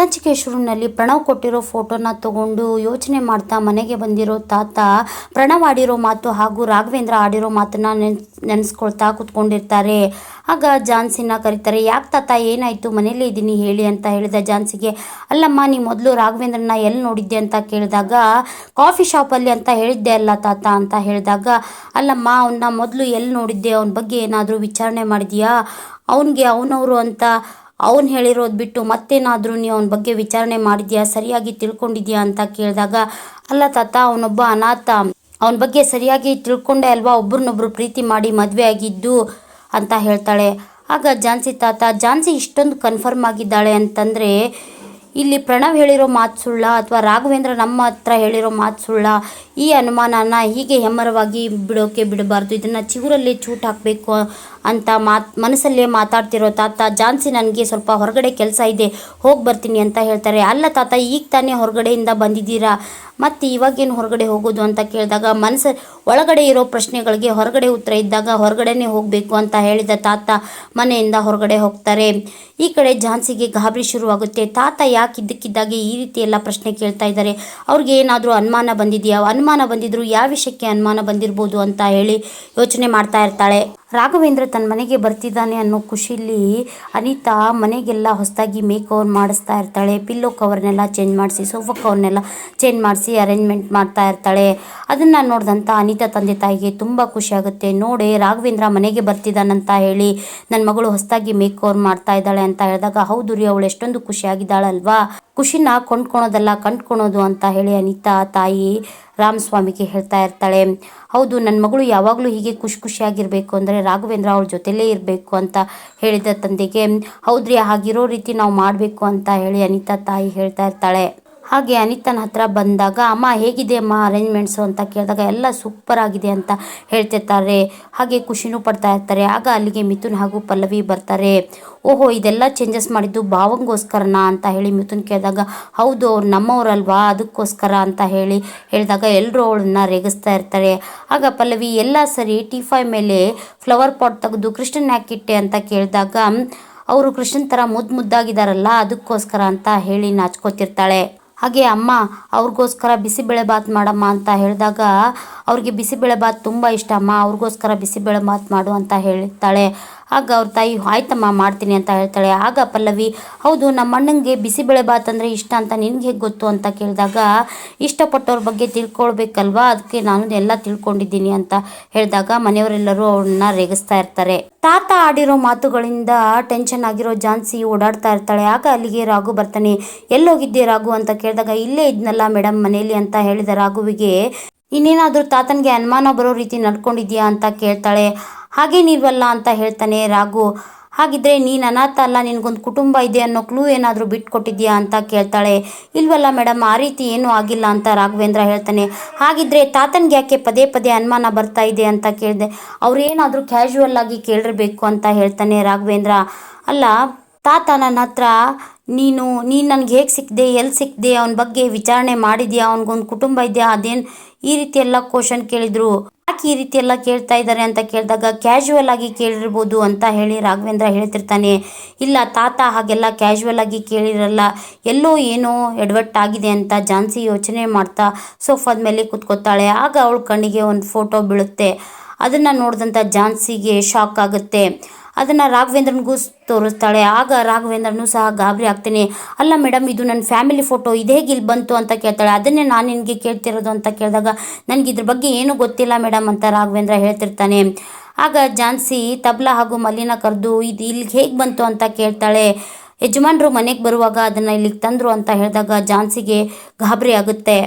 ಸಂಚಿಕೆ ಶುರುವಿನಲ್ಲಿ ಪ್ರಣವ್ ಕೊಟ್ಟಿರೋ ಫೋಟೋನ ತಗೊಂಡು ಯೋಚನೆ ಮಾಡ್ತಾ ಮನೆಗೆ ಬಂದಿರೋ ತಾತ ಪ್ರಣವ್ ಆಡಿರೋ ಮಾತು ಹಾಗೂ ರಾಘವೇಂದ್ರ ಆಡಿರೋ ಮಾತನ್ನ ನೆನ್ಸ್ ನೆನೆಸ್ಕೊಳ್ತಾ ಕೂತ್ಕೊಂಡಿರ್ತಾರೆ. ಆಗ ಜಾನ್ಸಿನ ಕರೀತಾರೆ, ಯಾಕೆ ತಾತ, ಏನಾಯಿತು? ಮನೇಲಿ ಇದ್ದೀನಿ, ಹೇಳಿ ಅಂತ ಹೇಳಿದ ಜಾನ್ಸಿಗೆ, ಅಲ್ಲಮ್ಮ, ನೀ ಮೊದಲು ರಾಘವೇಂದ್ರನ ಎಲ್ಲಿ ನೋಡಿದ್ದೆ? ಅಂತ ಕೇಳಿದಾಗ, ಕಾಫಿ ಶಾಪಲ್ಲಿ ಅಂತ ಹೇಳಿದ್ದೆ ಅಲ್ಲ ತಾತ ಅಂತ ಹೇಳಿದಾಗ, ಅಲ್ಲಮ್ಮ ಅವನ್ನ ಮೊದಲು ಎಲ್ಲಿ ನೋಡಿದ್ದೆ? ಅವನ ಬಗ್ಗೆ ಏನಾದರೂ ವಿಚಾರಣೆ ಮಾಡಿದೀಯಾ? ಅವನಿಗೆ ಅವನವರು ಅಂತ ಅವನು ಹೇಳಿರೋದು ಬಿಟ್ಟು ಮತ್ತೇನಾದರೂ ನೀ ಅವನ ಬಗ್ಗೆ ವಿಚಾರಣೆ ಮಾಡಿದ್ಯಾ? ಸರಿಯಾಗಿ ತಿಳ್ಕೊಂಡಿದ್ಯಾ ಅಂತ ಕೇಳಿದಾಗ, ಅಲ್ಲ ತಾತ, ಅವನೊಬ್ಬ ಅನಾಥ. ಅವನ ಬಗ್ಗೆ ಸರಿಯಾಗಿ ತಿಳ್ಕೊಂಡೆ ಅಲ್ವಾ? ಒಬ್ರನ್ನೊಬ್ರು ಪ್ರೀತಿ ಮಾಡಿ ಮದುವೆ ಆಗಿದ್ದು, ಅಂತ ಹೇಳ್ತಾಳೆ. ಆಗ ಜಾನ್ಸಿ ತಾತ, ಜಾನ್ಸಿ ಇಷ್ಟೊಂದು ಕನ್ಫರ್ಮ್ ಆಗಿದ್ದಾಳೆ ಅಂತಂದರೆ, ಇಲ್ಲಿ ಪ್ರಣವ್ ಹೇಳಿರೋ ಮಾತು ಸುಳ್ಳ ಅಥವಾ ರಾಘವೇಂದ್ರ ನಮ್ಮ ಹತ್ರ ಹೇಳಿರೋ ಮಾತು ಸುಳ್ಳ, ಈ ಅನುಮಾನನ ಹೀಗೆ ಹೆಮ್ಮರವಾಗಿ ಬಿಡೋಕೆ ಬಿಡಬಾರ್ದು. ಇದನ್ನು ಚಿಗುರಲ್ಲಿ ಚೂಟ್ ಹಾಕಬೇಕು ಅಂತ ಮಾತ್, ಮನಸ್ಸಲ್ಲೇ ಮಾತಾಡ್ತಿರೋ ತಾತ, ಜಾನ್ಸಿ ನನಗೆ ಸ್ವಲ್ಪ ಹೊರಗಡೆ ಕೆಲಸ ಇದೆ, ಹೋಗಿ ಬರ್ತೀನಿ ಅಂತ ಹೇಳ್ತಾರೆ. ಅಲ್ಲ ತಾತ, ಈಗ ತಾನೇ ಹೊರಗಡೆಯಿಂದ ಬಂದಿದ್ದೀರಾ? ಮತ್ತು ಇವಾಗೇನು ಹೊರಗಡೆ ಹೋಗೋದು? ಅಂತ ಕೇಳಿದಾಗ ಮನಸ್ಸು, ಒಳಗಡೆ ಇರೋ ಪ್ರಶ್ನೆಗಳಿಗೆ ಹೊರಗಡೆ ಉತ್ತರ ಇದ್ದಾಗ ಹೊರಗಡೆನೇ ಹೋಗಬೇಕು ಅಂತ ಹೇಳಿದ ತಾತ ಮನೆಯಿಂದ ಹೊರಗಡೆ ಹೋಗ್ತಾರೆ. ಈ ಕಡೆ ಝಾನ್ಸಿಗೆ ಗಾಬರಿ ಶುರುವಾಗುತ್ತೆ. ತಾತ ಯಾಕೆ ಇದ್ದಕ್ಕಿದ್ದಾಗೆ ಈ ರೀತಿ ಎಲ್ಲ ಪ್ರಶ್ನೆ ಕೇಳ್ತಾ ಇದ್ದಾರೆ? ಅವ್ರಿಗೆ ಏನಾದರೂ ಅನುಮಾನ ಬಂದಿದೆಯಾ? ಅನುಮಾನ ಬಂದಿದ್ರು ಯಾವ ವಿಷಯಕ್ಕೆ ಅನುಮಾನ ಬಂದಿರ್ಬೋದು ಅಂತ ಹೇಳಿ ಯೋಚನೆ ಮಾಡ್ತಾ ಇರ್ತಾಳೆ. ರಾಘವೇಂದ್ರ ತನ್ನ ಮನೆಗೆ ಬರ್ತಿದ್ದಾನೆ ಅನ್ನೋ ಖುಷಿಲಿ ಅನಿತಾ ಮನೆಗೆಲ್ಲ ಹೊಸದಾಗಿ ಮೇಕ್ ಓವರ್ ಮಾಡಿಸ್ತಾ ಇರ್ತಾಳೆ. ಪಿಲ್ಲೋ ಕವರ್ನೆಲ್ಲ ಚೇಂಜ್ ಮಾಡಿಸಿ ಸೋಫಾ ಕವರ್ನೆಲ್ಲ ಚೇಂಜ್ ಮಾಡಿಸಿ ಅರೇಂಜ್ಮೆಂಟ್ ಮಾಡ್ತಾ ಇರ್ತಾಳೆ. ಅದನ್ನು ನೋಡಿದಂಥ ಅನಿತಾ ತಂದೆ ತಾಯಿಗೆ ತುಂಬ ಖುಷಿಯಾಗುತ್ತೆ ನೋಡಿ, ರಾಘವೇಂದ್ರ ಮನೆಗೆ ಬರ್ತಿದ್ದಾನಂತ ಹೇಳಿ ನನ್ನ ಮಗಳು ಹೊಸದಾಗಿ ಮೇಕ್ ಓವರ್ ಮಾಡ್ತಾ ಇದ್ದಾಳೆ ಅಂತ ಹೇಳಿದಾಗ, ಹೌದು ರೀ, ಅವಳು ಎಷ್ಟೊಂದು ಖುಷಿಯಾಗಿದ್ದಾಳಲ್ವಾ? ಖುಷಿನ ಕೊಂಡ್ಕೊಳೋದಲ್ಲ, ಕಂಡ್ಕೊಳೋದು ಅಂತ ಹೇಳಿ ಅನಿತಾ ತಾಯಿ ರಾಮಸ್ವಾಮಿಗೆ ಹೇಳ್ತಾ ಇರ್ತಾಳೆ, ಹೌದು ನನ್ನ ಮಗಳು ಯಾವಾಗಲೂ ಹೀಗೆ ಖುಷಿ ಖುಷಿಯಾಗಿರಬೇಕು ಅಂದರೆ ರಾಘವೇಂದ್ರ ಅವ್ರ ಜೊತೆಲೇ ಇರಬೇಕು ಅಂತ ಹೇಳಿದ ತಂದೆಗೆ, ಹೌದ್ರಿ, ಹಾಗಿರೋ ರೀತಿ ನಾವು ಮಾಡಬೇಕು ಅಂತ ಹೇಳಿ ಅನಿತಾ ತಾಯಿ ಹೇಳ್ತಾ ಇರ್ತಾಳೆ. ಹಾಗೆ ಅನಿತನ ಹತ್ರ ಬಂದಾಗ, ಅಮ್ಮ, ಹೇಗಿದೆ ಅಮ್ಮ ಅರೇಂಜ್ಮೆಂಟ್ಸು ಅಂತ ಕೇಳಿದಾಗ, ಎಲ್ಲ ಸೂಪರ್ ಆಗಿದೆ ಅಂತ ಹೇಳ್ತಿರ್ತಾರೆ. ಹಾಗೆ ಖುಷಿನೂ ಪಡ್ತಾ ಇರ್ತಾರೆ. ಆಗ ಅಲ್ಲಿಗೆ ಮಿಥುನ್ ಹಾಗೂ ಪಲ್ಲವಿ ಬರ್ತಾರೆ. ಓಹೋ, ಇದೆಲ್ಲ ಚೇಂಜಸ್ ಮಾಡಿದ್ದು ಭಾವಂಗೋಸ್ಕರನಾ? ಅಂತ ಹೇಳಿ ಮಿಥುನ್ ಕೇಳಿದಾಗ, ಹೌದು, ಅವ್ರು ನಮ್ಮವರಲ್ವಾ? ಅದಕ್ಕೋಸ್ಕರ ಅಂತ ಹೇಳಿ ಹೇಳಿದಾಗ ಎಲ್ಲರೂ ಅವಳನ್ನ ರೇಗಿಸ್ತಾ ಇರ್ತಾರೆ. ಆಗ ಪಲ್ಲವಿ, ಎಲ್ಲ ಸರಿ ಟಿ ಫೈ ಮೇಲೆ ಫ್ಲವರ್ ಪಾಟ್ ತೆಗೆದು ಕೃಷ್ಣನ್ ಹಾಕಿಟ್ಟೆ ಅಂತ ಕೇಳಿದಾಗ, ಅವರು ಕೃಷ್ಣನ್ ಥರ ಮುದ್ದು ಮುದ್ದಾಗಿದ್ದಾರಲ್ಲ ಅದಕ್ಕೋಸ್ಕರ ಅಂತ ಹೇಳಿ ನಾಚ್ಕೋತಿರ್ತಾಳೆ. ಹಾಗೆ ಅಮ್ಮ, ಅವ್ರಿಗೋಸ್ಕರ ಬಿಸಿಬೇಳೆ ಬಾತ್ ಮಾಡಮ್ಮ ಅಂತ ಹೇಳಿದಾಗ, ಅವ್ರಿಗೆ ಬಿಸಿಬೇಳೆ ಬಾತ್ ತುಂಬ ಇಷ್ಟ, ಅಮ್ಮ, ಅವ್ರಿಗೋಸ್ಕರ ಬಿಸಿಬೇಳೆ ಬಾತ್ ಮಾಡು ಅಂತ ಹೇಳ್ತಾಳೆ ಆಗ ಅವ್ರ ತಾಯಿ ಆಯ್ತಮ್ಮ ಮಾಡ್ತೀನಿ ಅಂತ ಹೇಳ್ತಾಳೆ. ಆಗ ಪಲ್ಲವಿ, ಹೌದು, ನಮ್ಮ ಅಣ್ಣಂಗೆ ಬಿಸಿಬೇಳೆ ಬಾತ್ ಅಂದರೆ ಇಷ್ಟ ಅಂತ ನಿನಗೆ ಹೇಗೆ ಗೊತ್ತು? ಅಂತ ಕೇಳಿದಾಗ, ಇಷ್ಟಪಟ್ಟವ್ರ ಬಗ್ಗೆ ತಿಳ್ಕೊಳ್ಬೇಕಲ್ವಾ? ಅದಕ್ಕೆ ನಾನು ಎಲ್ಲ ತಿಳ್ಕೊಂಡಿದ್ದೀನಿ ಅಂತ ಹೇಳಿದಾಗ, ಮನೆಯವರೆಲ್ಲರೂ ಅವ್ರನ್ನ ರೇಗಿಸ್ತಾ ಇರ್ತಾರೆ. ತಾತ ಆಡಿರೋ ಮಾತುಗಳಿಂದ ಟೆನ್ಷನ್ ಆಗಿರೋ ಜಾನ್ಸಿ ಓಡಾಡ್ತಾ ಇರ್ತಾಳೆ. ಆಗ ಅಲ್ಲಿಗೆ ರಾಘು ಬರ್ತಾನೆ. ಎಲ್ಲೋಗಿದ್ದೆ ರಾಘು ಅಂತ ಕೇಳಿದಾಗ, ಇಲ್ಲೇ ಇದ್ನಲ್ಲ ಮೇಡಮ್ ಮನೇಲಿ ಅಂತ ಹೇಳಿದ ರಾಘುವಿಗೆ ಇನ್ನೇನಾದರೂ ತಾತನಿಗೆ ಅನುಮಾನ ಬರೋ ರೀತಿ ನಡ್ಕೊಂಡಿದ್ಯಾ ಅಂತ ಕೇಳ್ತಾಳೆ. ಹಾಗೇನಿಲ್ವಲ್ಲ ಅಂತ ಹೇಳ್ತಾನೆ ರಾಘು. ಹಾಗಿದ್ರೆ ನೀನು ಅನಾಥ ಅಲ್ಲ, ನಿನಗೊಂದು ಕುಟುಂಬ ಇದೆ ಅನ್ನೋ ಕ್ಲೂ ಏನಾದರೂ ಬಿಟ್ಕೊಟ್ಟಿದ್ಯಾ ಅಂತ ಕೇಳ್ತಾಳೆ. ಇಲ್ವಲ್ಲ ಮೇಡಮ್ ಆ ರೀತಿ ಏನೂ ಆಗಿಲ್ಲ ಅಂತ ರಾಘವೇಂದ್ರ ಹೇಳ್ತಾನೆ. ಹಾಗಿದ್ರೆ ತಾತನಿಗೆ ಯಾಕೆ ಪದೇ ಪದೇ ಅನುಮಾನ ಬರ್ತಾ ಇದೆ ಅಂತ ಕೇಳಿದೆ. ಅವ್ರೇನಾದರೂ ಕ್ಯಾಶುವಲ್ ಆಗಿ ಕೇಳಿರಬೇಕು ಅಂತ ಹೇಳ್ತಾನೆ ರಾಘವೇಂದ್ರ. ಅಲ್ಲ, ತಾತ ನನ್ನ ಹತ್ರ ನೀನು ನೀನು ನನಗೆ ಹೇಗೆ ಸಿಕ್ಕಿದೆ ಎಲ್ಲಿ ಸಿಕ್ಕಿದೆ ಅವನ ಬಗ್ಗೆ ವಿಚಾರಣೆ ಮಾಡಿದ್ಯಾ, ಅವನಿಗೊಂದು ಕುಟುಂಬ ಇದೆಯಾ, ಅದೇನು ಈ ರೀತಿ ಎಲ್ಲ ಕ್ವಶನ್ ಕೇಳಿದ್ರು. ಯಾಕೆ ಈ ರೀತಿ ಎಲ್ಲ ಕೇಳ್ತಾ ಇದ್ದಾರೆ ಅಂತ ಕೇಳಿದಾಗ ಕ್ಯಾಶುವಲ್ ಆಗಿ ಕೇಳಿರ್ಬೋದು ಅಂತ ಹೇಳಿ ರಾಘವೇಂದ್ರ ಹೇಳ್ತಿರ್ತಾನೆ. ಇಲ್ಲ, ತಾತ ಹಾಗೆಲ್ಲ ಕ್ಯಾಶುವಲ್ ಆಗಿ ಕೇಳಿರಲ್ಲ, ಎಲ್ಲೋ ಏನೋ ಎಡವಟ್ಟಾಗಿದೆ ಅಂತ ಜಾನ್ಸಿ ಯೋಚನೆ ಮಾಡ್ತಾ ಸೋಫಾದ ಮೇಲೆ ಕೂತ್ಕೋತಾಳೆ. ಆಗ ಅವಳ ಕಣ್ಣಿಗೆ ಒಂದು ಫೋಟೋ ಬೀಳುತ್ತೆ. ಅದನ್ನು ನೋಡಿದಂಥ ಜಾನ್ಸಿಗೆ ಶಾಕ್ ಆಗುತ್ತೆ. ಅದನ್ನು ರಾಘವೇಂದ್ರನಿಗೂ ತೋರಿಸ್ತಾಳೆ. ಆಗ ರಾಘವೇಂದ್ರನೂ ಸಹ ಗಾಬರಿ ಆಗ್ತಾನೆ. ಅಲ್ಲ ಮೇಡಮ್ ಇದು ನನ್ನ ಫ್ಯಾಮಿಲಿ ಫೋಟೋ, ಇದು ಹೇಗೆ ಇಲ್ಲಿ ಬಂತು ಅಂತ ಕೇಳ್ತಾಳೆ. ಅದನ್ನೇ ನಾನು ನಿನಗೆ ಕೇಳ್ತಿರೋದು ಅಂತ ಕೇಳಿದಾಗ ನನಗೆ ಇದ್ರ ಬಗ್ಗೆ ಏನೂ ಗೊತ್ತಿಲ್ಲ ಮೇಡಮ್ ಅಂತ ರಾಘವೇಂದ್ರ ಹೇಳ್ತಿರ್ತಾನೆ. ಆಗ ಜಾನ್ಸಿ ತಬ್ಲಾ ಹಾಗೂ ಮಲ್ಲಿನ ಕರೆದು, ಇದು ಇಲ್ಲಿಗೆ ಹೇಗೆ ಬಂತು ಅಂತ ಕೇಳ್ತಾಳೆ. ಯಜಮಾನ್ರು ಮನೆಗೆ ಬರುವಾಗ ಅದನ್ನು ಇಲ್ಲಿಗೆ ತಂದರು ಅಂತ ಹೇಳಿದಾಗ ಜಾನ್ಸಿಗೆ ಗಾಬರಿ ಆಗುತ್ತೆ.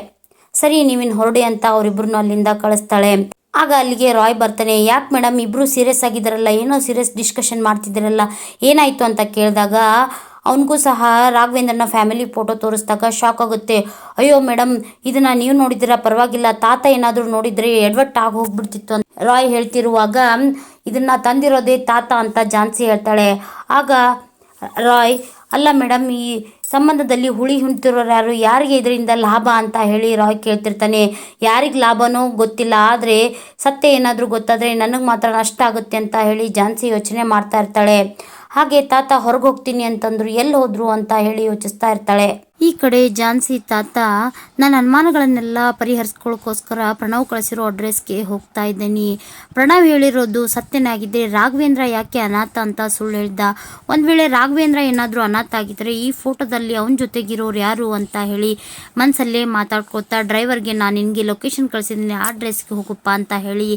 ಸರಿ, ನೀವಿನ ಹೊರಡಿ ಅಂತ ಅವರಿಬ್ಬರನ್ನು ಅಲ್ಲಿಂದ ಕಳಿಸ್ತಾಳೆ. ಆಗ ಅಲ್ಲಿಗೆ ರಾಯ್ ಬರ್ತಾನೆ, ಯಾಕೆ ಮೇಡಮ್ ಇಬ್ಬರು ಸೀರಿಯಸ್ ಆಗಿದ್ದಾರಲ್ಲ, ಏನೋ ಸೀರಿಯಸ್ ಡಿಸ್ಕಷನ್ ಮಾಡ್ತಿದ್ದಾರಲ್ಲ, ಏನಾಯಿತು ಅಂತ ಕೇಳಿದಾಗ ಅವನಿಗೂ ಸಹ ರಾಘವೇಂದ್ರನ ಫ್ಯಾಮಿಲಿ ಫೋಟೋ ತೋರಿಸಿದಾಗ ಶಾಕ್ ಆಗುತ್ತೆ. ಅಯ್ಯೋ ಮೇಡಮ್ ಇದನ್ನು ನೀವು ನೋಡಿದ್ದೀರಾ? ಪರವಾಗಿಲ್ಲ, ತಾತ ಏನಾದರೂ ನೋಡಿದರೆ ಎಡ್ವಟ್ ಆಗಿ ಹೋಗ್ಬಿಡ್ತಿತ್ತು ಅಂತ ರಾಯ್ ಹೇಳ್ತಿರುವಾಗ, ಇದನ್ನು ತಂದಿರೋದೇ ತಾತ ಅಂತ ಜಾನ್ಸಿ ಹೇಳ್ತಾಳೆ. ಆಗ ರಾಯ್ ಅಲ್ಲ ಮೇಡಮ್, ಈ ಸಂಬಂಧದಲ್ಲಿ ಹುಳಿ ಹುಣ್ತಿರೋರು ಯಾರು? ಯಾರಿಗೆ ಇದರಿಂದ ಲಾಭ ಅಂತ ಹೇಳಿ ರಾಯ್ ಕೇಳ್ತಿರ್ತಾನೆ. ಯಾರಿಗೆ ಲಾಭನೋ ಗೊತ್ತಿಲ್ಲ. ಆದರೆ ಸತ್ಯ ಏನಾದರೂ ಗೊತ್ತಾದರೆ ನನಗೆ ಮಾತ್ರ ನಷ್ಟ ಆಗುತ್ತೆ ಅಂತ ಹೇಳಿ ಜಾನ್ಸಿ ಯೋಚನೆ ಮಾಡ್ತಾ ಇರ್ತಾಳೆ. ಹಾಗೆ ತಾತ ಹೊರಗೆ ಹೋಗ್ತೀನಿ ಅಂತಂದ್ರು ಎಲ್ಲಿ ಹೋದ್ರು ಅಂತ ಹೇಳಿ ಯೋಚಿಸ್ತಾ ಇರ್ತಾಳೆ. ಈ ಕಡೆ ಜಾನ್ಸಿ ತಾತ, ನನ್ನ ಅನುಮಾನಗಳನ್ನೆಲ್ಲ ಪರಿಹರಿಸ್ಕೊಳ್ಳೋಕ್ಕೋಸ್ಕರ ಪ್ರಣವ್ ಕಳಿಸಿರೋ ಅಡ್ರೆಸ್ಗೆ ಹೋಗ್ತಾ ಇದ್ದೀನಿ. ಪ್ರಣವ್ ಹೇಳಿರೋದು ಸತ್ಯನಾಗಿದ್ದರೆ ರಾಘವೇಂದ್ರ ಯಾಕೆ ಅನಾಥ ಅಂತ ಸುಳ್ಳು ಹೇಳ್ದ? ಒಂದು ವೇಳೆ ರಾಘವೇಂದ್ರ ಏನಾದರೂ ಅನಾಥ ಆಗಿದ್ದರೆ ಈ ಫೋಟೋದಲ್ಲಿ ಅವನ ಜೊತೆಗಿರೋರು ಯಾರು ಅಂತ ಹೇಳಿ ಮನಸ್ಸಲ್ಲೇ ಮಾತಾಡ್ಕೋತಾ ಡ್ರೈವರ್ಗೆ ನಾನು ನಿನಗೆ ಲೊಕೇಶನ್ ಕಳಿಸಿದ್ದೀನಿ, ಆ ಅಡ್ರೆಸ್ಗೆ ಹೋಗಪ್ಪ ಅಂತ ಹೇಳಿ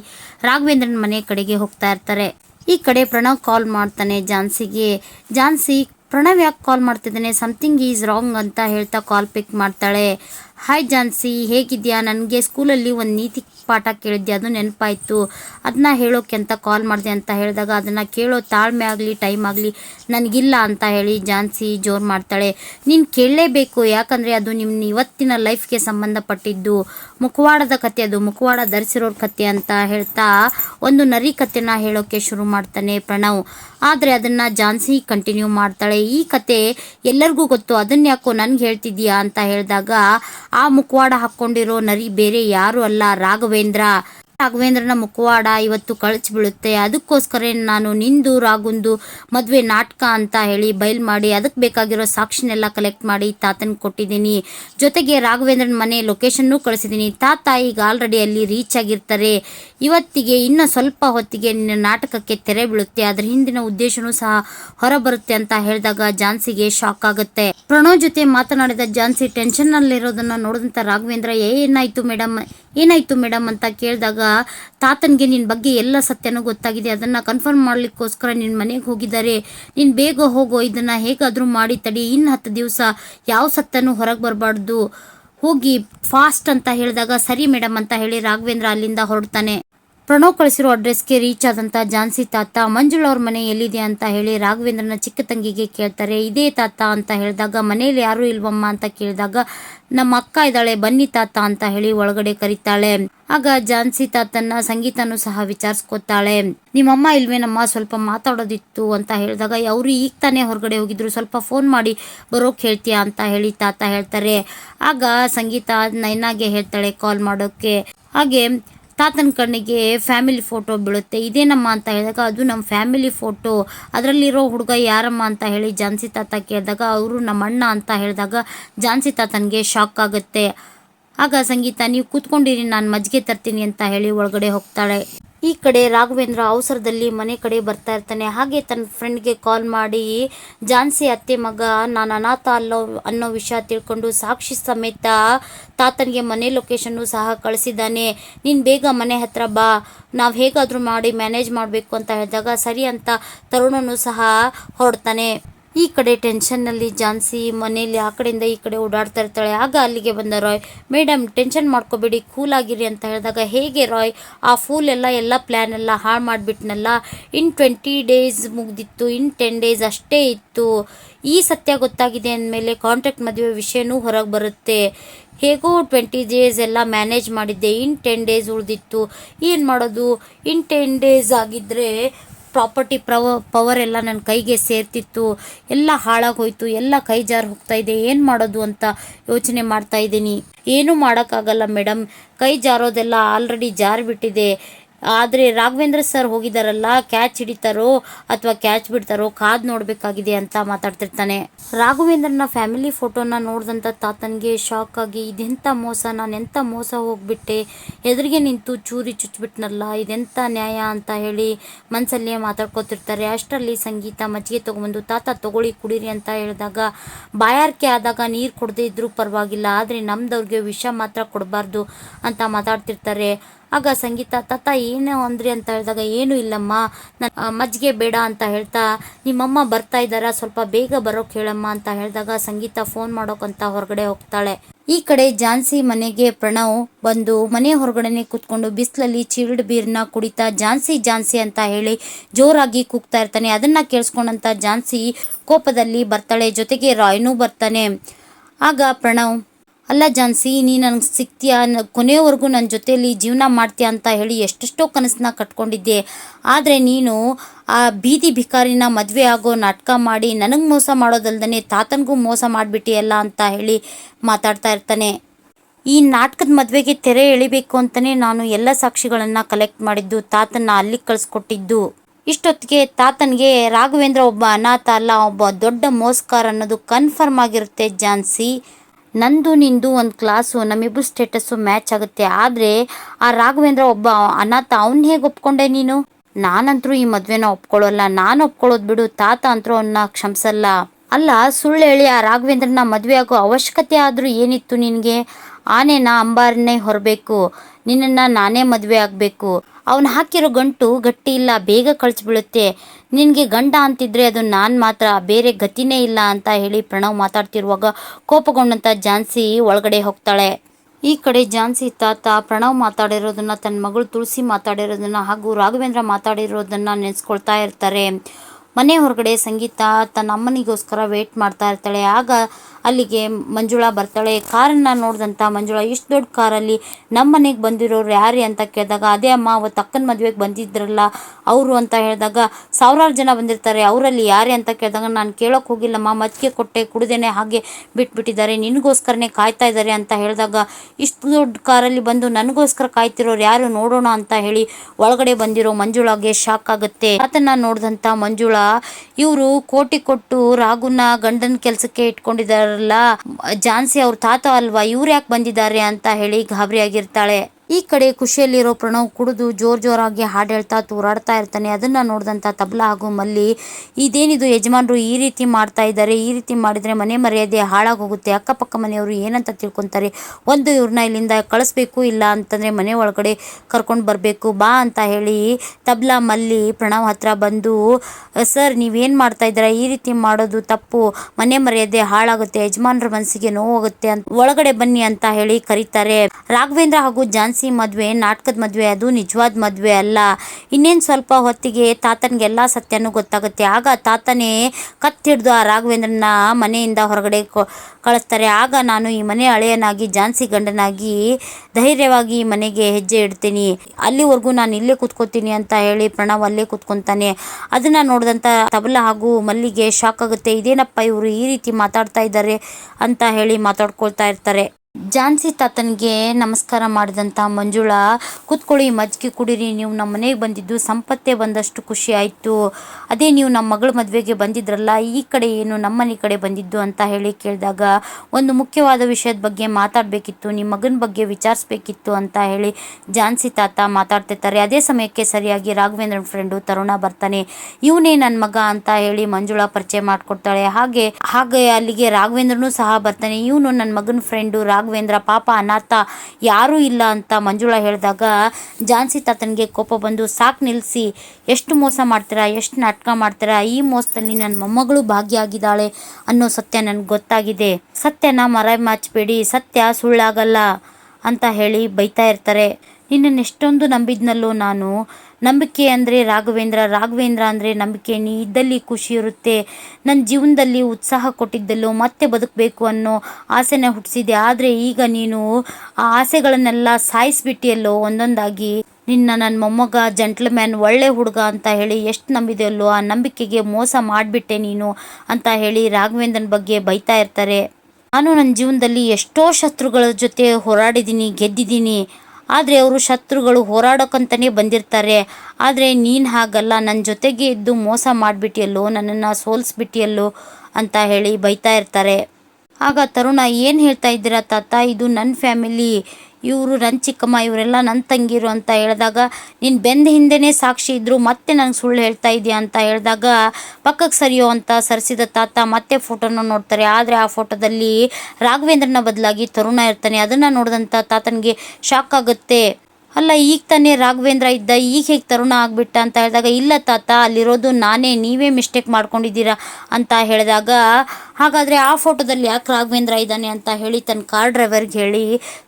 ರಾಘವೇಂದ್ರನ ಮನೆ ಕಡೆಗೆ ಹೋಗ್ತಾ ಇರ್ತಾರೆ. ಈ ಕಡೆ ಪ್ರಣವ್ ಕಾಲ್ ಮಾಡ್ತಾನೆ ಜಾನ್ಸಿಗೆ. ಜಾನ್ಸಿ ಪ್ರಣವ್ ಯಾಕೆ ಕಾಲ್ ಮಾಡ್ತಿದ್ದಾನೆ? ಸಮಥಿಂಗ್ ಈಸ್ ರಾಂಗ್ ಅಂತ ಹೇಳ್ತಾ ಕಾಲ್ ಪಿಕ್ ಮಾಡ್ತಾಳೆ. ಹಾಯ್ ಜಾನ್ಸಿ ಹೇಗಿದ್ಯಾ? ನನಗೆ ಸ್ಕೂಲಲ್ಲಿ ಒಂದು ನೀತಿ ಪಾಠ ಕೇಳಿದ್ದೆ, ಅದು ನೆನಪಾಯಿತು. ಅದನ್ನ ಹೇಳೋಕೆ ಅಂತ ಕಾಲ್ ಮಾಡಿದೆ ಅಂತ ಹೇಳಿದಾಗ ಅದನ್ನು ಕೇಳೋ ತಾಳ್ಮೆ ಆಗಲಿ ಟೈಮ್ ಆಗಲಿ, ನನಗಿಲ್ಲ ಅಂತ ಹೇಳಿ ಜಾನ್ಸಿ ಜೋರು ಮಾಡ್ತಾಳೆ. ನೀನು ಕೇಳಲೇಬೇಕು, ಯಾಕಂದರೆ ಅದು ನಿಮ್ಮ ಇವತ್ತಿನ ಲೈಫ್ಗೆ ಸಂಬಂಧಪಟ್ಟಿದ್ದು. ಮುಖವಾಡದ ಕತೆ ಅದು, ಮುಖವಾಡ ಧರಿಸಿರೋರ ಕತೆ ಅಂತ ಹೇಳ್ತಾ ಒಂದು ನರಿ ಕಥೆನ ಹೇಳೋಕ್ಕೆ ಶುರು ಮಾಡ್ತಾನೆ ಪ್ರಣವ್. ಆದರೆ ಅದನ್ನು ಜಾನ್ಸಿ ಕಂಟಿನ್ಯೂ ಮಾಡ್ತಾಳೆ. ಈ ಕತೆ ಎಲ್ಲರಿಗೂ ಗೊತ್ತು ಅದನ್ನ ಯಾಕೋ ನನಗೆ ಹೇಳ್ತಿದ್ದೀಯಾ ಅಂತ ಹೇಳಿದಾಗ, ಆ ಮುಖವಾಡ ಹಾಕ್ಕೊಂಡಿರೋ ನರಿ ಬೇರೆ ಯಾರು ಅಲ್ಲ, ರಾಘವೇಂದ್ರ ರಾಘವೇಂದ್ರನ ಮುಖವಾಡ ಇವತ್ತು ಕಳಚಿ ಬೀಳುತ್ತೆ ಅದಕ್ಕೋಸ್ಕರ ನಾನು ನಿಂದು, ರಾಗುಂದು ಮದುವೆ ನಾಟಕ ಅಂತ ಹೇಳಿ ಬಯಲು ಮಾಡಿ ಅದಕ್ಕೆ ಬೇಕಾಗಿರೋ ಸಾಕ್ಷಿನೆಲ್ಲ ಕಲೆಕ್ಟ್ ಮಾಡಿ ತಾತನ ಕೊಟ್ಟಿದ್ದೀನಿ. ಜೊತೆಗೆ ರಾಘವೇಂದ್ರನ ಮನೆ ಲೊಕೇಶನ್ನು ಕಳಿಸಿದ್ದೀನಿ. ತಾತ ಈಗ ಆಲ್ರೆಡಿ ಅಲ್ಲಿ ರೀಚ್ ಆಗಿರ್ತಾರೆ. ಇವತ್ತಿಗೆ ಇನ್ನು ಸ್ವಲ್ಪ ಹೊತ್ತಿಗೆ ನಿನ್ನ ನಾಟಕಕ್ಕೆ ತೆರೆ ಬೀಳುತ್ತೆ. ಅದ್ರ ಹಿಂದಿನ ಉದ್ದೇಶನೂ ಸಹ ಹೊರಬರುತ್ತೆ ಅಂತ ಹೇಳಿದಾಗ ಜಾನ್ಸಿಗೆ ಶಾಕ್ ಆಗುತ್ತೆ. ಪ್ರಣವ್ ಜೊತೆ ಮಾತನಾಡಿದ ಜಾನ್ಸಿ ಟೆನ್ಷನ್ ನೋಡಿದಂಥ ನೋಡಿದಂತ ರಾಘವೇಂದ್ರ ಏನಾಯ್ತು ಮೇಡಮ್ ಏನಾಯ್ತು ಮೇಡಮ್ ಅಂತ ಕೇಳಿದಾಗ, ತಾತನಿಗೆ ನಿನ್ನ ಬಗ್ಗೆ ಎಲ್ಲ ಸತ್ಯನೂ ಗೊತ್ತಾಗಿದೆ, ಅದನ್ನು ಕನ್ಫರ್ಮ್ ಮಾಡಲಿಕ್ಕೋಸ್ಕರ ನಿನ್ನ ಮನೆಗೆ ಹೋಗಿದ್ದಾರೆ. ನೀನು ಬೇಗ ಹೋಗೋ, ಇದನ್ನು ಹೇಗಾದರೂ ಮಾಡಿ ತಡಿ. ಇನ್ನು ಹತ್ತು ದಿವಸ ಯಾವ ಸತ್ಯನೂ ಹೊರಗೆ ಬರಬಾರ್ದು. ಹೋಗಿ ಫಾಸ್ಟ್ ಅಂತ ಹೇಳಿದಾಗ, ಸರಿ ಮೇಡಮ್ ಅಂತ ಹೇಳಿ ರಾಘವೇಂದ್ರ ಅಲ್ಲಿಂದ ಹೊರಡ್ತಾನೆ. ಪ್ರಣವ್ ಕಳಿಸಿರೋ ಅಡ್ರೆಸ್ಗೆ ರೀಚ್ ಆದಂಥ ಜಾನ್ಸಿ ತಾತ, ಮಂಜುಳ ಅವ್ರ ಮನೆ ಎಲ್ಲಿದೆ ಅಂತ ಹೇಳಿ ರಾಘವೇಂದ್ರನ ಚಿಕ್ಕ ತಂಗಿಗೆ ಕೇಳ್ತಾರೆ, ಇದೇ ತಾತ ಅಂತ ಹೇಳಿದಾಗ ಮನೆಯಲ್ಲಿ ಯಾರೂ ಇಲ್ವಮ್ಮ ಅಂತ ಕೇಳಿದಾಗ, ನಮ್ಮ ಅಕ್ಕ ಇದ್ದಾಳೆ, ಬನ್ನಿ ತಾತ ಅಂತ ಹೇಳಿ ಒಳಗಡೆ ಕರೀತಾಳೆ. ಆಗ ಜಾನ್ಸಿ ತಾತನ್ನ ಸಂಗೀತನೂ ಸಹ ವಿಚಾರಿಸ್ಕೊತಾಳೆ. ನಿಮ್ಮಮ್ಮ ಇಲ್ವೇನಮ್ಮ, ಸ್ವಲ್ಪ ಮಾತಾಡೋದಿತ್ತು ಅಂತ ಹೇಳಿದಾಗ, ಅವರು ಈಗ ತಾನೇ ಹೊರಗಡೆ ಹೋಗಿದ್ರು, ಸ್ವಲ್ಪ ಫೋನ್ ಮಾಡಿ ಬರೋಕೆ ಹೇಳ್ತೀಯಾ ಅಂತ ಹೇಳಿ ತಾತ ಹೇಳ್ತಾರೆ. ಆಗ ಸಂಗೀತ ನೈನಾಗೆ ಹೇಳ್ತಾಳೆ ಕಾಲ್ ಮಾಡೋಕ್ಕೆ. ಹಾಗೆ ತಾತನ ಕಣ್ಣಿಗೆ ಫ್ಯಾಮಿಲಿ ಫೋಟೋ ಬೀಳುತ್ತೆ. ಇದೇನಮ್ಮ ಅಂತ ಹೇಳಿದಾಗ ಅದು ನಮ್ಮ ಫ್ಯಾಮಿಲಿ ಫೋಟೋ ಅದರಲ್ಲಿರೋ ಹುಡುಗ ಯಾರಮ್ಮ ಅಂತ ಹೇಳಿ ಜಾನ್ಸಿ ತಾತ ಕೇಳಿದಾಗ ಅವರು ನಮ್ಮ ಅಣ್ಣ ಅಂತ ಹೇಳಿದಾಗ ಜಾನ್ಸಿ ತಾತನಿಗೆ ಶಾಕ್ ಆಗುತ್ತೆ. ಆಗ ಸಂಗೀತ, ನೀವು ಕೂತ್ಕೊಂಡಿರಿ, ನಾನು ಮಜ್ಜಿಗೆ ತರ್ತೀನಿ ಅಂತ ಹೇಳಿ ಒಳಗಡೆ ಹೋಗ್ತಾಳೆ. ಈ ಕಡೆ ರಾಘವೇಂದ್ರ ಅವಸರದಲ್ಲಿ ಮನೆ ಕಡೆ ಬರ್ತಾ ಇರ್ತಾನೆ. ಹಾಗೆ ತನ್ನ ಫ್ರೆಂಡ್ಗೆ ಕಾಲ್ ಮಾಡಿ, ಜಾನ್ಸಿ ಅತ್ತೆ ಮಗ, ನಾನು ಅನಾಥ ಅಲ್ಲೋ ಅನ್ನೋ ವಿಷಯ ತಿಳ್ಕೊಂಡು ಸಾಕ್ಷಿ ಸಮೇತ ತಾತನಿಗೆ ಮನೆ ಲೊಕೇಶನ್ನು ಸಹ ಕಳಿಸಿದ್ದಾನೆ. ನೀನು ಬೇಗ ಮನೆ ಹತ್ರ ಬಾ. ನಾವು ಹೇಗಾದರೂ ಮಾಡಿ ಮ್ಯಾನೇಜ್ ಮಾಡಬೇಕು ಅಂತ ಹೇಳಿದಾಗ ಸರಿ ಅಂತ ತರುಣನು ಸಹ ಹೊರಡ್ತಾನೆ. ಈ ಕಡೆ ಟೆನ್ಷನ್ನಲ್ಲಿ ಜಾನ್ಸಿ ಮನೆಯಲ್ಲಿ ಆ ಕಡೆಯಿಂದ ಈ ಕಡೆ ಓಡಾಡ್ತಾ ಇರ್ತಾಳೆ. ಆಗ ಅಲ್ಲಿಗೆ ಬಂದ ರಾಯ್ ಮೇಡಮ್ ಟೆನ್ಷನ್ ಮಾಡ್ಕೋಬೇಡಿ ಕೂಲ್ ಆಗಿರಿ ಅಂತ ಹೇಳಿದಾಗ, ಹೇಗೆ ರಾಯ್, ಆ ಫೂಲ್ ಎಲ್ಲ ಎಲ್ಲ ಪ್ಲ್ಯಾನ್ ಎಲ್ಲ ಹಾಳು ಮಾಡಿಬಿಟ್ನಲ್ಲ? ಇನ್ ಟ್ವೆಂಟಿ ಡೇಸ್ ಮುಗ್ದಿತ್ತು, ಇನ್ ಟೆನ್ ಡೇಸ್ ಅಷ್ಟೇ ಇತ್ತು. ಈ ಸತ್ಯ ಗೊತ್ತಾಗಿದೆ ಅಂದಮೇಲೆ ಕಾಂಟ್ರಾಕ್ಟ್ ಮದುವೆ ವಿಷಯನೂ ಹೊರಗೆ ಬರುತ್ತೆ. ಹೇಗೋ ಟ್ವೆಂಟಿ ಡೇಸ್ ಎಲ್ಲ ಮ್ಯಾನೇಜ್ ಮಾಡಿದ್ದೆ, ಇನ್ ಟೆನ್ ಡೇಸ್ ಉಳಿದಿತ್ತು. ಏನು ಮಾಡೋದು? ಇನ್ ಟೆನ್ ಡೇಸ್ ಆಗಿದ್ದರೆ ಪ್ರಾಪರ್ಟಿ ಪ್ರವ ಪವರ್ ಎಲ್ಲ ನನ್ನ ಕೈಗೆ ಸೇರ್ತಿತ್ತು, ಎಲ್ಲ ಹಾಳಾಗೋಯ್ತು, ಎಲ್ಲ ಕೈ ಜಾರು ಹೋಗ್ತಾ ಇದೆ, ಏನು ಮಾಡೋದು ಅಂತ ಯೋಚನೆ ಮಾಡ್ತಾ ಇದ್ದೀನಿ. ಏನೂ ಮಾಡೋಕ್ಕಾಗಲ್ಲ ಮೇಡಮ್ ಕೈ ಜಾರೋದೆಲ್ಲ ಆಲ್ರೆಡಿ ಜಾರಿಬಿಟ್ಟಿದೆ ಆದರೆ ರಾಘವೇಂದ್ರ ಸರ್ ಹೋಗಿದ್ದಾರಲ್ಲ ಕ್ಯಾಚ್ ಹಿಡಿತಾರೋ ಅಥವಾ ಕ್ಯಾಚ್ ಬಿಡ್ತಾರೋ, ಕಾದ್ ನೋಡಬೇಕಾಗಿದೆ ಅಂತ ಮಾತಾಡ್ತಿರ್ತಾನೆ. ರಾಘವೇಂದ್ರನ ಫ್ಯಾಮಿಲಿ ಫೋಟೋನ ನೋಡಿದಂಥ ತಾತನಿಗೆ ಶಾಕ್ ಆಗಿ ಇದೆಂಥ ಮೋಸ? ನಾನು ಎಂಥ ಮೋಸ ಹೋಗ್ಬಿಟ್ಟೆ? ಎದುರಿಗೆ ನಿಂತು ಚೂರಿ ಚುಚ್ಚಿಬಿಟ್ನಲ್ಲ ಇದೆಂಥ ನ್ಯಾಯ? ಅಂತ ಹೇಳಿ ಮನಸ್ಸಲ್ಲಿಯೇ ಮಾತಾಡ್ಕೊತಿರ್ತಾರೆ. ಅಷ್ಟರಲ್ಲಿ ಸಂಗೀತ ಮಜ್ಜಿಗೆ ತೊಗೊಂಬಂದು ತಾತ ತಗೊಳ್ಳಿ, ಕುಡೀರಿ ಅಂತ ಹೇಳಿದಾಗ, ಬಾಯಾರಿಕೆ ಆದಾಗ ನೀರು ಕೊಡದೇ ಇದ್ರೂ ಪರವಾಗಿಲ್ಲ, ಆದರೆ ನಮ್ದವ್ರಿಗೆ ವಿಷ ಮಾತ್ರ ಕೊಡಬಾರ್ದು ಅಂತ ಮಾತಾಡ್ತಿರ್ತಾರೆ. ಆಗ ಸಂಗೀತ, ತಾತ, ಏನು ಅಂದ್ರಿ? ಅಂತ ಹೇಳಿದಾಗ, ಏನು ಇಲ್ಲಮ್ಮ, ನನ್ ಮಜ್ಜಿಗೆ ಬೇಡ ಅಂತ ಹೇಳ್ತಾ, ನಿಮ್ಮಮ್ಮ ಬರ್ತಾ ಇದ್ದಾರಾ? ಸ್ವಲ್ಪ ಬೇಗ ಬರೋಕ್ ಹೇಳಮ್ಮ ಅಂತ ಹೇಳಿದಾಗ ಸಂಗೀತ ಫೋನ್ ಮಾಡೋಕಂತ ಹೊರಗಡೆ ಹೋಗ್ತಾಳೆ. ಈ ಕಡೆ ಜಾನ್ಸಿ ಮನೆಗೆ ಪ್ರಣವ್ ಬಂದು ಮನೆ ಹೊರಗಡೆನೆ ಕೂತ್ಕೊಂಡು ಬಿಸಿಲಲ್ಲಿ ಚಿಲ್ಡ್ ಬೀರ್ನ ಕುಡಿತಾ ಜಾನ್ಸಿ ಜಾನ್ಸಿ ಅಂತ ಹೇಳಿ ಜೋರಾಗಿ ಕೂಗ್ತಾ ಇರ್ತಾನೆ. ಅದನ್ನ ಕೇಳಿಸ್ಕೊಂಡಂತ ಜಾನ್ಸಿ ಕೋಪದಲ್ಲಿ ಬರ್ತಾಳೆ, ಜೊತೆಗೆ ರಾಯ್ನೂ ಬರ್ತಾನೆ. ಆಗ ಪ್ರಣವ್ ಅಲ್ಲ ಜಾನ್ಸಿ, ನೀ ನನಗೆ ಸಿಗ್ತೀಯಾ ಕೊನೆಯವರೆಗೂ ನನ್ನ ಜೊತೆಯಲ್ಲಿ ಜೀವನ ಮಾಡ್ತೀಯಾ ಅಂತ ಹೇಳಿ ಎಷ್ಟೆಷ್ಟೋ ಕನಸನ್ನ ಕಟ್ಕೊಂಡಿದ್ದೆ. ಆದರೆ ನೀನು ಆ ಬೀದಿ ಭಿಕಾರಿನ ಮದುವೆ ಆಗೋ ನಾಟಕ ಮಾಡಿ ನನಗೆ ಮೋಸ ಮಾಡೋದಲ್ದೇ ತಾತನಿಗೂ ಮೋಸ ಮಾಡಿಬಿಟ್ಟಿಯಲ್ಲ ಅಂತ ಹೇಳಿ ಮಾತಾಡ್ತಾ ಇರ್ತಾನೆ. ಈ ನಾಟಕದ ಮದುವೆಗೆ ತೆರೆ ಎಳಿಬೇಕು ಅಂತಲೇ ನಾನು ಎಲ್ಲ ಸಾಕ್ಷಿಗಳನ್ನು ಕಲೆಕ್ಟ್ ಮಾಡಿದ್ದು, ತಾತನ್ನ ಅಲ್ಲಿಗೆ ಕಳಿಸ್ಕೊಟ್ಟಿದ್ದು. ಇಷ್ಟೊತ್ತಿಗೆ ತಾತನಿಗೆ, ರಾಘವೇಂದ್ರ ಒಬ್ಬ ಅನಾಥ ಅಲ್ಲ, ಒಬ್ಬ ದೊಡ್ಡ ಮೋಸ್ಕಾರ ಅನ್ನೋದು ಕನ್ಫರ್ಮ್ ಆಗಿರುತ್ತೆ ಝಾನ್ಸಿ ನಂದು, ನಿಂದು ಒಂದು ಕ್ಲಾಸು ನಮ್ಮಿಬ್ಬರು ಸ್ಟೇಟಸ್ಸು ಮ್ಯಾಚ್ ಆಗುತ್ತೆ. ಆದರೆ ಆ ರಾಘವೇಂದ್ರ ಒಬ್ಬ ಅನಾಥ, ಅವ್ನು ಹೇಗೆ ಒಪ್ಕೊಂಡೆ ನೀನು? ನಾನಂತರೂ ಈ ಮದುವೆನ ಒಪ್ಕೊಳ್ಳೋಲ್ಲ. ನಾನು ಒಪ್ಕೊಳ್ಳೋದು ಬಿಡು, ತಾತ ಅಂತರೂ ಅವನ್ನ ಕ್ಷಮಿಸಲ್ಲ. ಅಲ್ಲ, ಸುಳ್ಳು ಹೇಳಿ ಆ ರಾಘವೇಂದ್ರನ ಮದುವೆ ಆಗೋ ಅವಶ್ಯಕತೆ ಆದರೂ ಏನಿತ್ತು ನಿನಗೆ? ಆನೆನ ಅಂಬಾರನ್ನೇ ಹೊರಬೇಕು. ನಿನ್ನನ್ನು ನಾನೇ ಮದುವೆ ಆಗಬೇಕು. ಅವನು ಹಾಕಿರೋ ಗಂಟು ಗಟ್ಟಿ ಇಲ್ಲ, ಬೇಗ ಕಳ್ಚಿಬೀಳುತ್ತೆ ನಿನಗೆ ಗಂಡ ಅಂತಿದ್ರೆ ಅದು ನಾನು ಮಾತ್ರ, ಬೇರೆ ಗತಿನೇ ಇಲ್ಲ ಅಂತ ಹೇಳಿ ಪ್ರಣವ್ ಮಾತಾಡ್ತಿರುವಾಗ ಕೋಪಗೊಂಡಂತ ಝಾನ್ಸಿ ಒಳಗಡೆ ಹೋಗ್ತಾಳೆ. ಈ ಕಡೆ ಝಾನ್ಸಿ ತಾತ ಪ್ರಣವ್ ಮಾತಾಡಿರೋದನ್ನ ತನ್ನ ಮಗಳು ತುಳಸಿ ಮಾತಾಡಿರೋದನ್ನ ಹಾಗೂ ರಾಘವೇಂದ್ರ ಮಾತಾಡಿರೋದನ್ನ ನೆನೆಸ್ಕೊಳ್ತಾ ಇರ್ತಾರೆ. ಮನೆ ಹೊರಗಡೆ ಸಂಗೀತ ತನ್ನ ಅಮ್ಮನಿಗೋಸ್ಕರ ವೇಟ್ ಮಾಡ್ತಾ ಇರ್ತಾಳೆ. ಆಗ ಅಲ್ಲಿಗೆ ಮಂಜುಳಾ ಬರ್ತಾಳೆ. ಕಾರನ್ನು ನೋಡಿದಂಥ ಮಂಜುಳಾ, ಇಷ್ಟು ದೊಡ್ಡ ಕಾರಲ್ಲಿ ನಮ್ಮ ಮನೆಗೆ ಬಂದಿರೋರು ಯಾರಿ? ಅಂತ ಕೇಳಿದಾಗ, ಅದೇ ಅಮ್ಮ ಅವತ್ತು ಅಕ್ಕನ ಮದುವೆಗೆ ಬಂದಿದ್ರಲ್ಲ ಅವರು ಅಂತ ಹೇಳಿದಾಗ, ಸಾವಿರಾರು ಜನ ಬಂದಿರ್ತಾರೆ, ಅವರಲ್ಲಿ ಯಾರೇ? ಅಂತ ಕೇಳಿದಾಗ, ನಾನು ಕೇಳೋಕೆ ಹೋಗಿಲ್ಲಮ್ಮ ಮಜ್ಜಿಗೆ ಕೊಟ್ಟೆ, ಕುಡ್ದೇನೆ ಹಾಗೆ ಬಿಟ್ಬಿಟ್ಟಿದ್ದಾರೆ, ನಿನಗೋಸ್ಕರನೇ ಕಾಯ್ತಾ ಇದ್ದಾರೆ ಅಂತ ಹೇಳಿದಾಗ, ಇಷ್ಟು ದೊಡ್ಡ ಕಾರಲ್ಲಿ ಬಂದು ನನಗೋಸ್ಕರ ಕಾಯ್ತಿರೋರು ಯಾರು? ನೋಡೋಣ ಅಂತ ಹೇಳಿ ಒಳಗಡೆ ಬಂದಿರೋ ಮಂಜುಳಾಗೆ ಶಾಕ್ ಆಗುತ್ತೆ. ಆತನ ನೋಡಿದಂಥ ಮಂಜುಳಾ, ಇವರು ಕೋಟಿ ಕೊಟ್ಟು ರಾಗುನ ಗಂಡನ ಕೆಲಸಕ್ಕೆ ಇಟ್ಕೊಂಡಿದಾರಲ್ಲ ಝಾನ್ಸಿ ಅವ್ರ ತಾತ ಅಲ್ವಾ ಇವ್ರು ಯಾಕೆ ಬಂದಿದ್ದಾರೆ ಅಂತ ಹೇಳಿ ಗಾಬರಿ ಆಗಿರ್ತಾಳೆ. ಈ ಕಡೆ ಖುಷಿಯಲ್ಲಿರೋ ಪ್ರಣವ್ ಕುಡಿದು ಜೋರ್ ಜೋರಾಗಿ ಹಾಡು ಹೇಳ್ತಾ ತೂರಾಡ್ತಾ ಇರ್ತಾನೆ. ಅದನ್ನ ನೋಡಿದಂಥ ತಬಲ ಹಾಗೂ ಮಲ್ಲಿ, ಇದೇನಿದು ಯಜಮಾನರು ಈ ರೀತಿ ಮಾಡ್ತಾ ಇದ್ದಾರೆ, ಈ ರೀತಿ ಮಾಡಿದ್ರೆ ಮನೆ ಮರ್ಯಾದೆ ಹಾಳಾಗೋಗುತ್ತೆ, ಅಕ್ಕಪಕ್ಕ ಮನೆಯವರು ಏನಂತ ತಿಳ್ಕೊಂತಾರೆ, ಒಂದು ಇವ್ರನ್ನ ಇಲ್ಲಿಂದ ಕಳಿಸ್ಬೇಕು ಇಲ್ಲ ಅಂತಂದ್ರೆ ಮನೆ ಒಳಗಡೆ ಕರ್ಕೊಂಡು ಬರಬೇಕು, ಬಾ ಅಂತ ಹೇಳಿ ತಬಲಾ, ಮಲ್ಲಿ, ಪ್ರಣವ್ ಹತ್ರ ಬಂದು, ಸರ್, ನೀವೇನು ಮಾಡ್ತಾ ಇದ್ದೀರಾ? ಈ ರೀತಿ ಮಾಡೋದು ತಪ್ಪು, ಮನೆ ಮರ್ಯಾದೆ ಹಾಳಾಗುತ್ತೆ, ಯಜಮಾನರ ಮನಸ್ಸಿಗೆ ನೋವಾಗುತ್ತೆ ಅಂತ ಒಳಗಡೆ ಬನ್ನಿ ಅಂತ ಹೇಳಿ ಕರೀತಾರೆ. ರಾಘವೇಂದ್ರ ಹಾಗೂ ಝಾನ್ಸಿ ಮದುವೆ, ನಾಟಕದ ಮದುವೆ, ಅದು ನಿಜವಾದ ಮದುವೆ ಅಲ್ಲ. ಇನ್ನೇನು ಸ್ವಲ್ಪ ಹೊತ್ತಿಗೆ ತಾತನಿಗೆಲ್ಲ ಸತ್ಯನೂ ಗೊತ್ತಾಗುತ್ತೆ. ಆಗ ತಾತನೇ ಕತ್ತಿಡ್ದು ಆ ರಾಘವೇಂದ್ರನ ಮನೆಯಿಂದ ಹೊರಗಡೆ ಕಳಿಸ್ತಾರೆ. ಆಗ ನಾನು ಈ ಮನೆ ಹಳೆಯನಾಗಿ, ಜಾನ್ಸಿ ಗಂಡನಾಗಿ ಧೈರ್ಯವಾಗಿ ಈ ಮನೆಗೆ ಹೆಜ್ಜೆ ಇಡ್ತೀನಿ. ಅಲ್ಲಿವರೆಗೂ ನಾನು ಇಲ್ಲೇ ಕೂತ್ಕೋತೀನಿ ಅಂತ ಹೇಳಿ ಪ್ರಣವ್ ಅಲ್ಲೇ ಕೂತ್ಕೊಂತಾನೆ. ಅದನ್ನ ನೋಡಿದಂಥ ತಬಲ ಹಾಗೂ ಮಲ್ಲಿಗೆ ಶಾಕ್ ಆಗುತ್ತೆ. ಇದೇನಪ್ಪ ಇವರು ಈ ರೀತಿ ಮಾತಾಡ್ತಾ ಇದ್ದಾರೆ ಅಂತ ಹೇಳಿ ಮಾತಾಡ್ಕೊಳ್ತಾ ಇರ್ತಾರೆ. ಝಾನ್ಸಿ ತಾತನಿಗೆ ನಮಸ್ಕಾರ ಮಾಡಿದಂಥ ಮಂಜುಳಾ, ಕೂತ್ಕೊಳ್ಳಿ, ಮಜ್ಜಿಗೆ ಕುಡೀರಿ. ನೀವು ನಮ್ಮ ಮನೆಗೆ ಬಂದಿದ್ದು ಸಂಪತ್ತೇ ಬಂದಷ್ಟು ಖುಷಿ ಆಯಿತು. ಅದೇ ನೀವು ನಮ್ಮ ಮಗಳ ಮದುವೆಗೆ ಬಂದಿದ್ರಲ್ಲ, ಈ ಕಡೆ ಏನು ನಮ್ಮ ಮನೆ ಕಡೆ ಬಂದಿದ್ದು ಅಂತ ಹೇಳಿ ಕೇಳಿದಾಗ ಒಂದು ಮುಖ್ಯವಾದ ವಿಷಯದ ಬಗ್ಗೆ ಮಾತಾಡಬೇಕಿತ್ತು, ನಿಮ್ಮ ಮಗನ ಬಗ್ಗೆ ವಿಚಾರಿಸ್ಬೇಕಿತ್ತು ಅಂತ ಹೇಳಿ ಝಾನ್ಸಿ ತಾತ ಮಾತಾಡ್ತಿರ್ತಾರೆ ಅದೇ ಸಮಯಕ್ಕೆ ಸರಿಯಾಗಿ ರಾಘವೇಂದ್ರನ್ ಫ್ರೆಂಡು ತರುಣ ಬರ್ತಾನೆ. ಇವನೇ ನನ್ನ ಮಗ ಅಂತ ಹೇಳಿ ಮಂಜುಳಾ ಪರಿಚಯ ಮಾಡಿಕೊಡ್ತಾಳೆ. ಹಾಗೆ ಹಾಗೆ ಅಲ್ಲಿಗೆ ರಾಘವೇಂದ್ರನೂ ಸಹ ಬರ್ತಾನೆ. ಇವನು ನನ್ನ ಮಗನ ಫ್ರೆಂಡು ರಾಘವೇಂದ್ರ ಪಾಪ ಅನಾಥ, ಯಾರೂ ಇಲ್ಲ ಅಂತ ಮಂಜುಳಾ ಹೇಳಿದಾಗ ಝಾನ್ಸಿ ತಾತನಿಗೆ ಕೋಪ ಬಂದು ಸಾಕು ನಿಲ್ಲಿಸಿ ಎಷ್ಟು ಮೋಸ ಮಾಡ್ತೀರಾ, ಎಷ್ಟು ನಾಟಕ ಮಾಡ್ತೀರಾ, ಈ ಮೋಸದಲ್ಲಿ ನನ್ನ ಮೊಮ್ಮಗಳು ಭಾಗಿಯಾಗಿದ್ದಾಳೆ ಅನ್ನೋ ಸತ್ಯ ನನಗೆ ಗೊತ್ತಾಗಿದೆ. ಸತ್ಯನ ಮರ ಮಾಚಬೇಡಿ, ಸತ್ಯ ಸುಳ್ಳಾಗಲ್ಲ ಅಂತ ಹೇಳಿ ಬೈತಾ ಇರ್ತಾರೆ. ನಿನ್ನನ್ನು ಎಷ್ಟೊಂದು ನಂಬಿದ್ನಲ್ಲೋ ನಾನು ನಂಬಿಕೆ ಅಂದರೆ ರಾಘವೇಂದ್ರ ರಾಘವೇಂದ್ರ ಅಂದರೆ ನಂಬಿಕೆ. ನೀ ಇದ್ದಲ್ಲಿ ಖುಷಿ ಇರುತ್ತೆ. ನನ್ನ ಜೀವನದಲ್ಲಿ ಉತ್ಸಾಹ ಕೊಟ್ಟಿದ್ದಲ್ಲೋ, ಮತ್ತೆ ಬದುಕಬೇಕು ಅನ್ನೋ ಆಸೆನ ಹುಟ್ಟಿಸಿದೆ ಆದರೆ ಈಗ ನೀನು ಆ ಆಸೆಗಳನ್ನೆಲ್ಲ ಸಾಯಿಸ್ಬಿಟ್ಟಿಯಲ್ಲೋ ಒಂದೊಂದಾಗಿ. ನಿನ್ನ ನನ್ನ ಮೊಮ್ಮಗ, ಜಂಟ್ಲ್ಮ್ಯಾನ್, ಒಳ್ಳೆ ಹುಡುಗ ಅಂತ ಹೇಳಿ ಎಷ್ಟು ನಂಬಿದೆಯಲ್ಲೋ, ಆ ನಂಬಿಕೆಗೆ ಮೋಸ ಮಾಡಿಬಿಟ್ಟೆ ನೀನು ಅಂತ ಹೇಳಿ ರಾಘವೇಂದ್ರನ ಬಗ್ಗೆ ಬೈತಾ ಇರ್ತಾರೆ. ನಾನು ನನ್ನ ಜೀವನದಲ್ಲಿ ಎಷ್ಟೋ ಶತ್ರುಗಳ ಜೊತೆ ಹೋರಾಡಿದ್ದೀನಿ, ಗೆದ್ದಿದ್ದೀನಿ. ಆದರೆ ಅವರು ಶತ್ರುಗಳು ಹೋರಾಡೋಕ್ಕಂತಲೇ ಬಂದಿರ್ತಾರೆ. ಆದರೆ ನೀನು ಹಾಗಲ್ಲ ನನ್ನ ಜೊತೆಗೆ ಇದ್ದು ಮೋಸ ಮಾಡಿಬಿಟ್ಟಿಯಲ್ಲೋ, ನನ್ನನ್ನು ಸೋಲಿಸ್ಬಿಟ್ಟಿಯಲ್ಲೋ ಅಂತ ಹೇಳಿ ಬೈತಾ ಇರ್ತಾರೆ. ಆಗ ತರುಣ ಏನು ಹೇಳ್ತಾ ಇದ್ದೀರಾ ತಾತ? ಇದು ನನ್ನ ಫ್ಯಾಮಿಲಿ. ಇವರು ನನ್ನ ಚಿಕ್ಕಮ್ಮ, ಇವರೆಲ್ಲ ನನ್ನ ತಂಗಿರು ಅಂತ ಹೇಳಿದಾಗ, ನೀನು ಬೆಂದ ಹಿಂದೆನೇ ಸಾಕ್ಷಿ ಇದ್ದರು ಮತ್ತೆ ನನಗೆ ಸುಳ್ಳು ಹೇಳ್ತಾ ಇದೆಯಾ? ಅಂತ ಹೇಳಿದಾಗ ಪಕ್ಕಕ್ಕೆ ಸರಿಯೋ ಅಂತ ಸರಿಸಿದ ತಾತ ಮತ್ತೆ ಫೋಟೋನ ನೋಡ್ತಾರೆ. ಆದರೆ ಆ ಫೋಟೋದಲ್ಲಿ ರಾಘವೇಂದ್ರನ ಬದಲಾಗಿ ತರುಣ ಇರ್ತಾನೆ. ಅದನ್ನು ನೋಡಿದಂಥ ತಾತನಿಗೆ ಶಾಕ್ ಆಗುತ್ತೆ. ಅಲ್ಲ, ಈಗ ತಾನೇ ರಾಘವೇಂದ್ರ ಇದ್ದ, ಈಗ ಹೇಗೆ ತರುಣ ಆಗ್ಬಿಟ್ಟ ಅಂತ ಹೇಳಿದಾಗ, ಇಲ್ಲ ತಾತ, ಅಲ್ಲಿರೋದು ನಾನೇ, ನೀವೇ ಮಿಸ್ಟೇಕ್ ಮಾಡ್ಕೊಂಡಿದ್ದೀರಾ ಅಂತ ಹೇಳಿದಾಗ, ಹಾಗಾದರೆ ಆ ಫೋಟೋದಲ್ಲಿ ಯಾಕೆ ರಾಘವೇಂದ್ರ ಇದ್ದಾನೆ ಅಂತ ಹೇಳಿ ತನ್ನ ಕಾರ್ ಡ್ರೈವರ್ಗೆ ಹೇಳಿ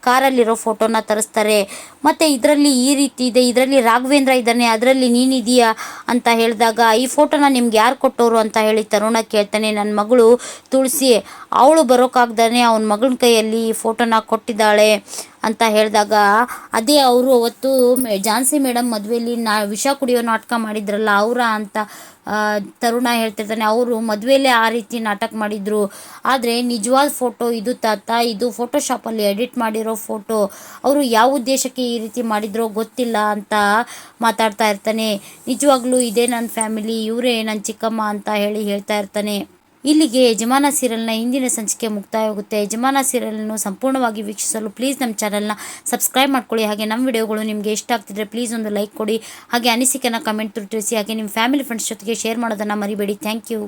ಕಾರಲ್ಲಿರೋ ಫೋಟೋನ ತರಿಸ್ತಾರೆ. ಮತ್ತು ಇದರಲ್ಲಿ ಈ ರೀತಿ ಇದೆ, ಇದರಲ್ಲಿ ರಾಘವೇಂದ್ರ ಇದ್ದಾನೆ, ಅದರಲ್ಲಿ ನೀನಿದೆಯಾ ಅಂತ ಹೇಳಿದಾಗ, ಈ ಫೋಟೋನ ನಿಮ್ಗೆ ಯಾರು ಕೊಟ್ಟೋರು ಅಂತ ಹೇಳಿ ತರುಣ ಕೇಳ್ತಾನೆ ನನ್ನ ಮಗಳು ತುಳಸಿ. ಅವಳು ಬರೋಕ್ಕಾಗ್ದಾನೆ ಅವನ ಮಗನ ಕೈಯಲ್ಲಿ ಫೋಟೋನ ಕೊಟ್ಟಿದ್ದಾಳೆ ಅಂತ ಹೇಳಿದಾಗ, ಅದೇ ಅವರು ಅವತ್ತು ಝಾನ್ಸಿ ಮೇಡಮ್ ಮದುವೆಯಲ್ಲಿ ನಾ ವಿಷ ಕುಡಿಯೋ ನಾಟಕ ಮಾಡಿದ್ರಲ್ಲ ಅವರ ಅಂತ ತರುಣ ಹೇಳ್ತಿರ್ತಾನೆ. ಅವರು ಮದುವೆಯಲ್ಲೇ ಆ ರೀತಿ ನಾಟಕ ಮಾಡಿದ್ರು. ಆದರೆ ನಿಜವಾದ ಫೋಟೋ ಇದು ತಾತ, ಇದು ಫೋಟೋಶಾಪಲ್ಲಿ ಎಡಿಟ್ ಮಾಡಿರೋ ಫೋಟೋ ಅವರು ಯಾವ ಉದ್ದೇಶಕ್ಕೆ ಈ ರೀತಿ ಮಾಡಿದ್ರೋ ಗೊತ್ತಿಲ್ಲ ಅಂತ ಮಾತಾಡ್ತಾ ಇರ್ತಾನೆ. ನಿಜವಾಗ್ಲೂ ಇದೇ ನನ್ನ ಫ್ಯಾಮಿಲಿ ಇವರೇ ನನ್ನ ಚಿಕ್ಕಮ್ಮ ಅಂತ ಹೇಳಿ ಹೇಳ್ತಾ ಇರ್ತಾನೆ. ಇಲ್ಲಿಗೆ ಯಜಮಾನ ಸೀರಿಯಲ್ನ ಇಂದಿನ ಸಂಚಿಕೆ ಮುಕ್ತಾಯವಾಗುತ್ತೆ. ಯಜಮಾನ ಸೀರಿಯಲನ್ನು ಸಂಪೂರ್ಣವಾಗಿ ವೀಕ್ಷಿಸಲು ಪ್ಲೀಸ್ ನಮ್ಮ ಚಾನಲ್ನ ಸಬ್ಸ್ಕ್ರೈಬ್ ಮಾಡ್ಕೊಳ್ಳಿ. ಹಾಗೆ ನಮ್ಮ ವಿಡಿಯೋಗಳು ನಿಮಗೆ ಇಷ್ಟ ಆಗ್ತಿದ್ರೆ ಪ್ಲೀಸ್ ಒಂದು ಲೈಕ್ ಕೊಡಿ. ಹಾಗೆ ಅನಿಸಿಕೆನ ಕಮೆಂಟ್ ತಿಳಿಸಿ. ಹಾಗೆ ನಿಮ್ಮ ಫ್ಯಾಮಿಲಿ ಫ್ರೆಂಡ್ಸ್ ಜೊತೆಗೆ ಶೇರ್ ಮಾಡೋದನ್ನು ಮರಿಬೇಡಿ. Thank you